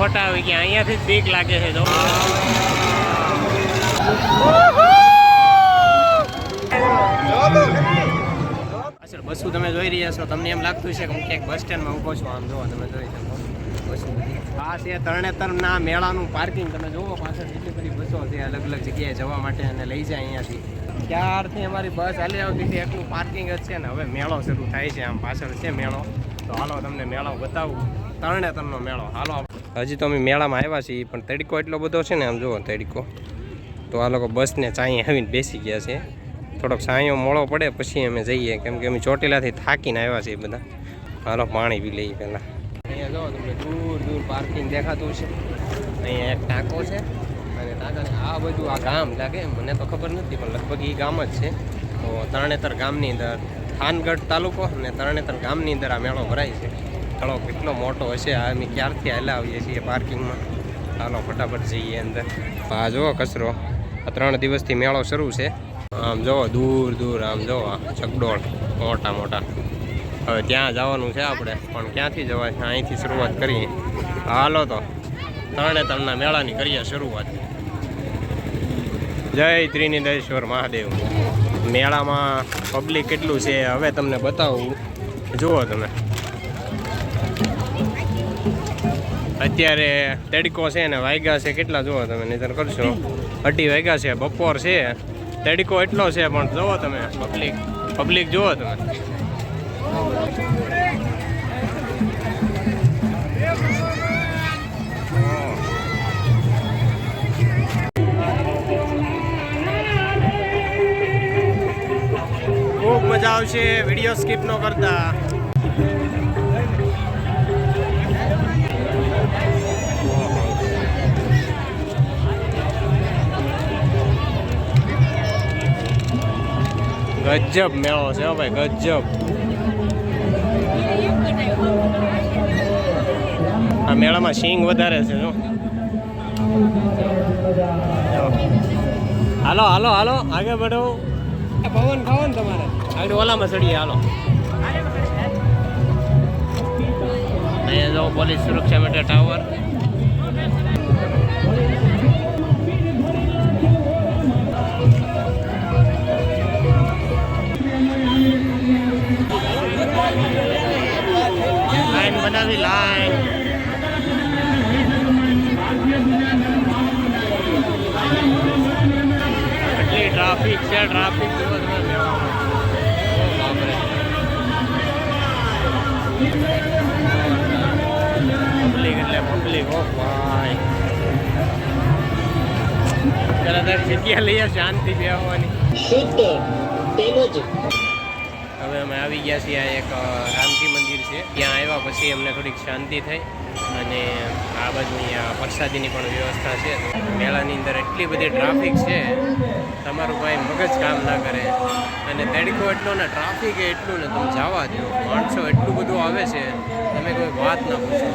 ખોટા આવી ગયા. અહીંયાથી જ બીક લાગે છે જો. પાછળ બસું તમે જોઈ રહ્યા છો? તમને એમ લાગતું છે કે હું ક્યાંક બસ સ્ટેન્ડમાં ઊભો છું. આમ જોવો, તમે જોઈ શકો. આ છે તરણેતરના મેળાનું પાર્કિંગ તમે જુઓ પાછળ કેટલી બધી બસો છે અલગ અલગ જગ્યાએ જવા માટે અને લઈ જાય અહીંયાથી. ત્યારથી અમારી બસ હાલી આવતી હતી. એટલું પાર્કિંગ જ છે ને હવે મેળો શરૂ થાય છે. આમ પાછળ છે મેળો. તો હાલો તમને મેળો બતાવું. તરણેતરનો મેળો. હાલો. હજી તો અમે મેળામાં આવ્યા છીએ, પણ તડકો એટલો બધો છે ને, આમ જુઓ તડકો. તો આ લોકો બસને ચાંઈ આવીને બેસી ગયા છે. થોડોક સાંયો મોળો પડે, પછી અમે જઈએ. કેમ કે અમે ચોટીલાથી થાકીને આવ્યા છીએ બધા. હાલો, પાણી પી લઈએ પહેલાં. અહીંયા જો તમને, દૂર દૂર પાર્કિંગ દેખાતું છે. અહીંયા એક ટાંકો છે. અને ટાંકાને આ બધું આ ગામ લાગે, મને તો ખબર નથી, પણ લગભગ એ ગામ જ છે. તો તરણેતર ગામની અંદર, થાનગઢ તાલુકો અને તરણેતર ગામની અંદર આ મેળો ભરાય છે. થોડો કેટલો મોટો હશે, અમે ક્યારથી હાલા આવીએ છીએ પાર્કિંગમાં? ચાલો ફટાફટ જઈએ અંદર. આ જુઓ કચરો. આ ત્રણ દિવસથી મેળો શરૂ છે. આમ જુઓ, દૂર દૂર, આમ જુઓ ચકડોળ, મોટા મોટા. હવે ત્યાં જવાનું છે આપણે, પણ ક્યાંથી જવાય? અહીંથી શરૂઆત કરીએ. હાલો તો, ત્રણે ત્રણના મેળાની કરીએ શરૂઆત. જય ત્રિનિદેશ્વર મહાદેવ. મેળામાં પબ્લિક કેટલું છે, હવે તમને બતાવું. જુઓ તમે. અત્યારે તડકો છે ને વાગ્યા છે કેટલા જુઓ તમે નિધન કરશો? અઢી વાગ્યા છે, બપોર છે. તડકો એટલો છે, પણ જુઓ તમે પબ્લિક પબ્લિક જુઓ તમે. ખૂબ મજા આવશે વીડિયો સ્કીપ ન કરતા. ગજબ મેળો છે હો ભાઈ ગજબ. આ મેળામાં સિંગ વધારે છે જો. હાલો હાલો હાલો આગળ બઢો પવન ખાવો ને તમારે. આગળ ઓલામાં ચડીએ હાલો. અહીંયા જો પોલીસ સુરક્ષા માટે ટાવર બનાવી લાઈન એટલી ટ્રાફિક છે ટ્રાફિક. પબ્લિક એટલે પબ્લિક ઓ ભાઈ. પેલા તો જગ્યા લઈએ શાંતિ બેહવાની. શુદ્ધ તેમજ હવે અમે આવી ગયા છીએ આ એક રામજી મંદિર છે. ત્યાં આવ્યા પછી અમને થોડીક શાંતિ થઈ અને આ બાજુ અહીંયા પ્રસાદીની પણ વ્યવસ્થા છે. મેળાની અંદર એટલી બધી ટ્રાફિક છે, તમારું ભાઈ મગજ કામ ના કરે. અને તડકો એટલો ને ટ્રાફિક એટલું ને તમે જવા દો. માણસો એટલું બધું આવે છે, તમે કોઈ વાત ના પૂછો.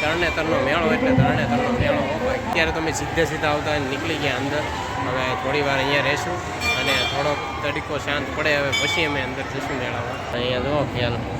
તરણેતરનો મેળો એટલે તરણેતરનો મેળો અત્યારે તમે સીધે સીધા આવતા નીકળી ગયા અંદર. હવે થોડી વાર અહીંયા રહીશું અને થોડોક તડકો શાંત પડે. હવે પછી અમે અંદર જઈશું મેળામાં. અહીંયા જો ખ્યાલ.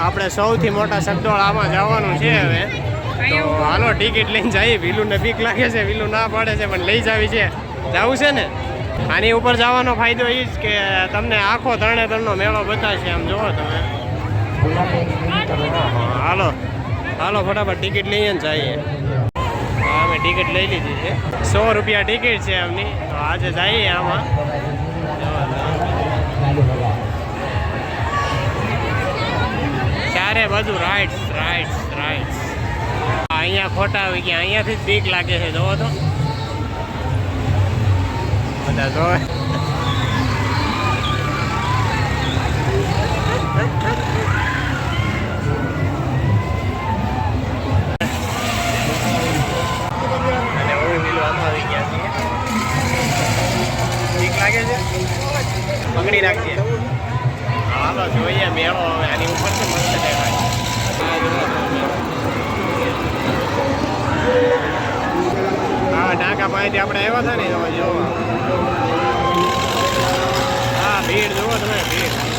આપણે સૌથી મોટા સગડોળ આમાં જવાનું છે હવે. તો હાલો, ટિકિટ લઈને જઈએ. વિલુને બીક લાગે છે, વિલુ ના પાડે છે, પણ લઈ જાવી છે. જવું છે ને? આની ઉપર જવાનો ફાયદો એ જ કે તમને આખો ત્રણે ત્રણનો મેળો બતાવશે આમ જુઓ તમે. હાલો. હાલો, ફટાફટ ટિકિટ લઈએ ને જઈએ અમે ટિકિટ લઈ લીધી છે. સો રૂપિયા ટિકિટ છે એમની. તો આજે જઈએ આમાં. અરે બાજુ રાઇટ્સ રાઇટ્સ રાઇટ્સ અહીંયા ખોટા આવી ગયા. અહીંયાથી જ બીક લાગે છે. જોવો તો. બધા જો. પકડી રાખજે હાલો જોઈએ મેળો હવે આની ઉપરથી મસ્ત. હા ઢાકા પાસેથી આપણે આવ્યા હતા ને જોવો હા ભીડ જુઓ તમે ભીડ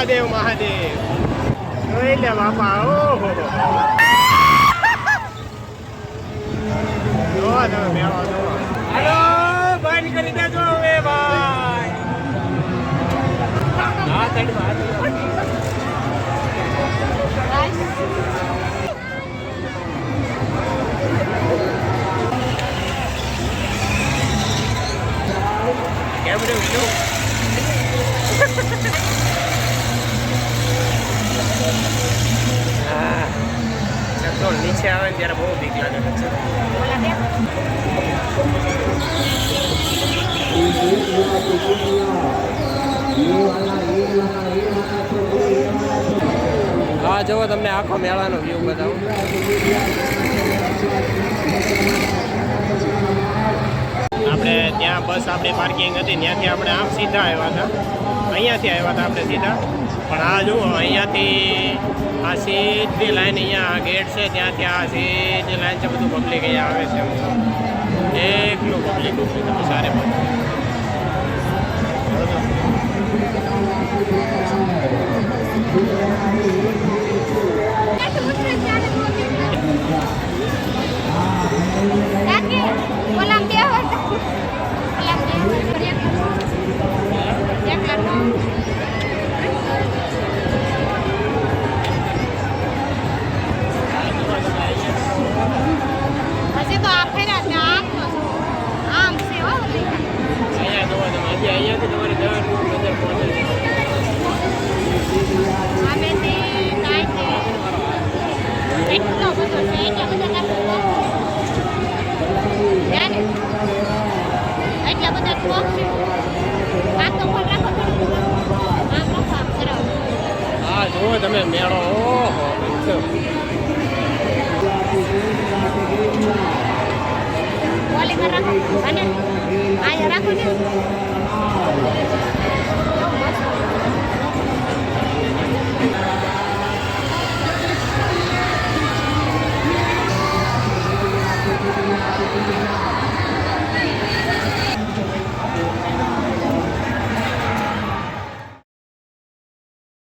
મહાદેવ મહાદેવ. જોઈ લે બાપા ઓહો. જોવા તમે મેળો જોવો. હાલો. હા સાઈડમાં હા સાઈડમાં. કેમ રહ્યું બીજું હા ચકડોળ નીચે આવે ને ત્યારે બહુ બીક લાગે છે હા, જુઓ તમને આખો મેળાનો વ્યૂ બતાવું. આપણે ત્યાં બસ આપણી પાર્કિંગ હતી, ત્યાંથી આપણે આમ સીધા આવ્યા હતા. અહીંયાથી આવ્યા હતા આપણે સીધા. પણ આ જુઓ, અહીંયાથી આ સીધી લાઈન અહીંયા આ ગેટ છે, ત્યાંથી આ સીધી લાઈન છે, બધું પબ્લિક અહીંયા આવે છે. એકલું પબ્લિક ઉપલી તમે સારે Walang dia. Walang dia. Dia જુઓ તમે મેળો ઓહો ગજબ. બોલિંગ રાખો અને અહીંયા રાખો ને